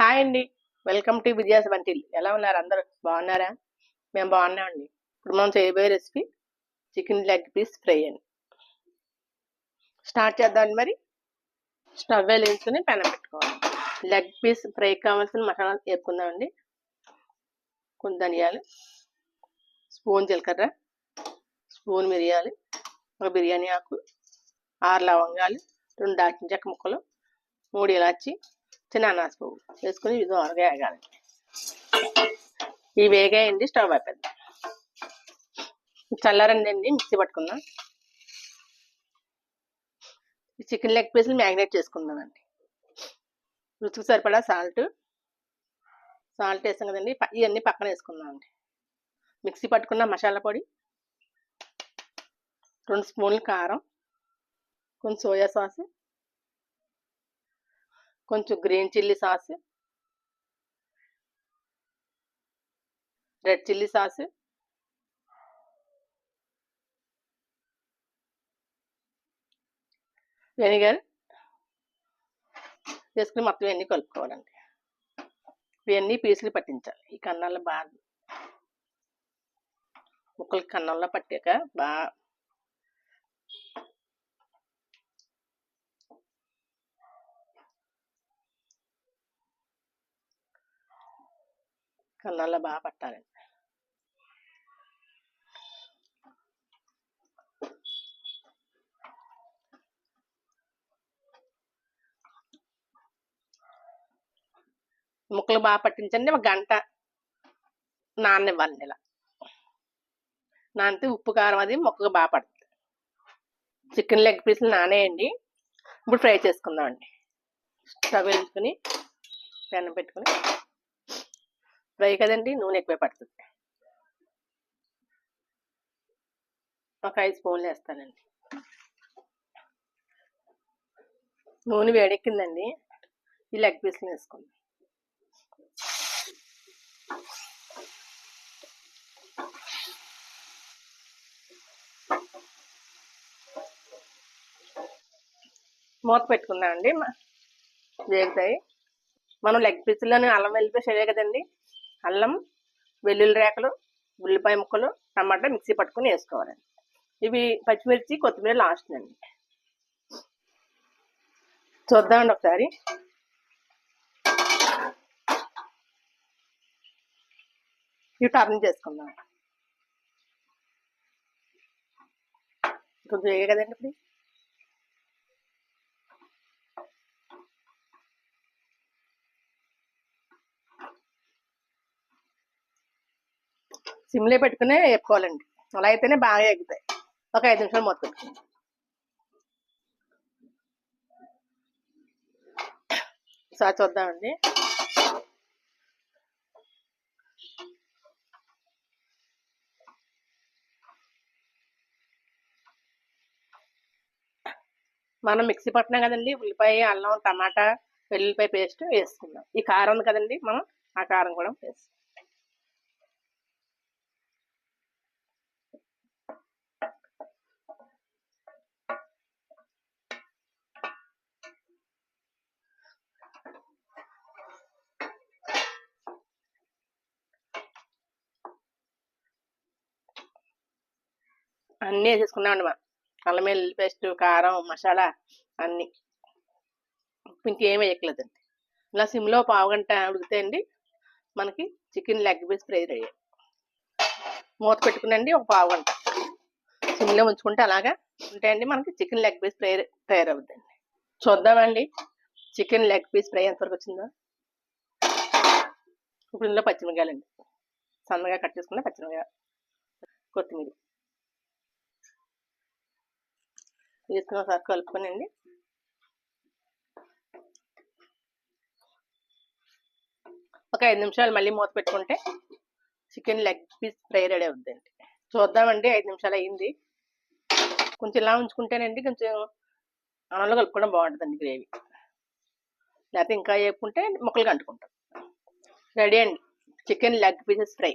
Hi అండి. Welcome to Vijaya's until ఎలా ఉన్నారు అందరూ? బాగున్నారా? మేము బాగున్నామండి. ఇప్పుడు మనం చేయబోయే recipe chicken leg piece fry అండి. స్టార్ట్ చేద్దామండి మరి. స్టవ్ వెలిగించుకుని పెనం పెట్టుకోవాలి. లెగ్ పీస్ ఫ్రై కావాల్సిన మసాలా వేసుకుందామండి కొన్ని ధనియాలు స్పూన్ జీలకర్ర స్పూన్ మిరియాలు ఒక బిర్యానీ ఆకు ఆరు లవంగాలు రెండు దాచిన చెక్క ముక్కలు మూడు ఇలాచి చిన్న అనాస పువ్వు వేసుకుని ఇది దోరగా వేగాలి. ఇవి వేగాయండి స్టవ్ అయిపోద్ది చల్లారండి అండి మిక్సీ పట్టుకుందాం ఈ చికెన్ లెగ్ పీసులు మ్యాగ్నేట్ చేసుకుందామండి రుచికి సరిపడా సాల్ట్. సాల్ట్ వేసాం కదండి ఇవన్నీ పక్కన వేసుకుందామండి. మిక్సీ పట్టుకున్న మసాలా పొడి రెండు స్పూన్లు కారం కొంచెం సోయా సాస్ కొంచెం green chilli sauce red chilli sauce vinegar వేసుకుని మొత్తం ఇవన్నీ కలుపుకోవాలండి. ఇవన్నీ పీసులు పట్టించాలి. ఈ కన్నాల్లో బాగా ముక్కలు కన్నంలో పట్టాక బాగా కన్నాల్లో బాగా పట్టాలండి. ముక్కలు బాగా పట్టించండి ఒక గంట నాననివ్వండి ఇలా నానితే ఉప్పు కారం అది ముక్కకు బాగా పడుతుంది. చికెన్ లెగ్ పీసులు నానేయండి. ఇప్పుడు ఫ్రై చేసుకుందామండి. స్టవ్ వేసుకుని పెనం పెట్టుకుని ఫ్రై కదండి నూనె ఎక్కువ పడుతుంది. ఒక ఐదు స్పూన్లు వేస్తానండి. నూనె వేడెక్కిందండి. ఈ లెగ్ పీస్లు వేసుకుందాం. మూత పెట్టుకుందాం అండి వేగుతాయి. మనం లెగ్ పీస్లోనే అల్లం వెళ్ళిపోయి సరే కదండి. అల్లం వెల్లుల్లి రేకలు ఉల్లిపాయ ముక్కలు టమాటా మిక్సీ పట్టుకుని వేసుకోవాలండి ఇవి పచ్చిమిర్చి కొత్తిమీర లాస్ట్ అండి. చూద్దామండి ఒకసారి. ఇవి టర్న్ చేసుకుందాం. కొంచెం వేగే కదండి ఇప్పుడు? సిమ్లే పెట్టుకునే వేపుకోవాలండి. అలా అయితేనే బాగా ఎగుతాయి. ఒక ఐదు నిమిషాలు మూత పెట్టుకోండి. ఒకసారి చూద్దామండి. మనం మిక్సీ పట్టినాం కదండి ఉల్లిపాయ అల్లం టమాటా వెల్లుల్లిపాయ పేస్ట్ వేసుకుందాం ఈ కారం ఉంది కదండి మనం ఆ కారం కూడా వేసుకుందాం. అన్నీ వేసేసుకున్నామండి మనం. అల్లం వెల్లుల్లి పేస్ట్ కారం మసాలా అన్నీ. ఇంకేం వేయక్కలేదండి ఇలా సిమ్లో పావు గంట ఉడికితే అండి మనకి chicken leg piece fry ready మూత పెట్టుకునండి ఒక పావు గంట. సిమ్లో ఉంచుకుంటే అలాగా ఉంటాయండి మనకి చికెన్ లెగ్ పీస్ ఫ్రై తయారవుద్దండి. చూద్దామండి చికెన్ లెగ్ పీస్ ఫ్రై ఎంతవరకు వచ్చిందో. ఇప్పుడు ఇందులో పచ్చిమిరకాయలండి సన్నగా కట్ చేసుకున్న పచ్చిమిరకాయ కొత్తిమీర. వేసుకుని ఒకసారి కలుపుకోనండి ఒక ఐదు నిమిషాలు మళ్ళీ మూత పెట్టుకుంటే chicken leg piece fry ready అవుద్దండి. చూద్దామండి ఐదు నిమిషాలు అయ్యింది కొంచెం ఇలా ఉంచుకుంటేనండి కొంచెం అన్నంలో కలుపుకోవడం బాగుంటుందండి గ్రేవీ. లేకపోతే ఇంకా వేపుకుంటే ముక్కలు కంటుకుంటాం. రెడీ అండి. Chicken leg pieces fry.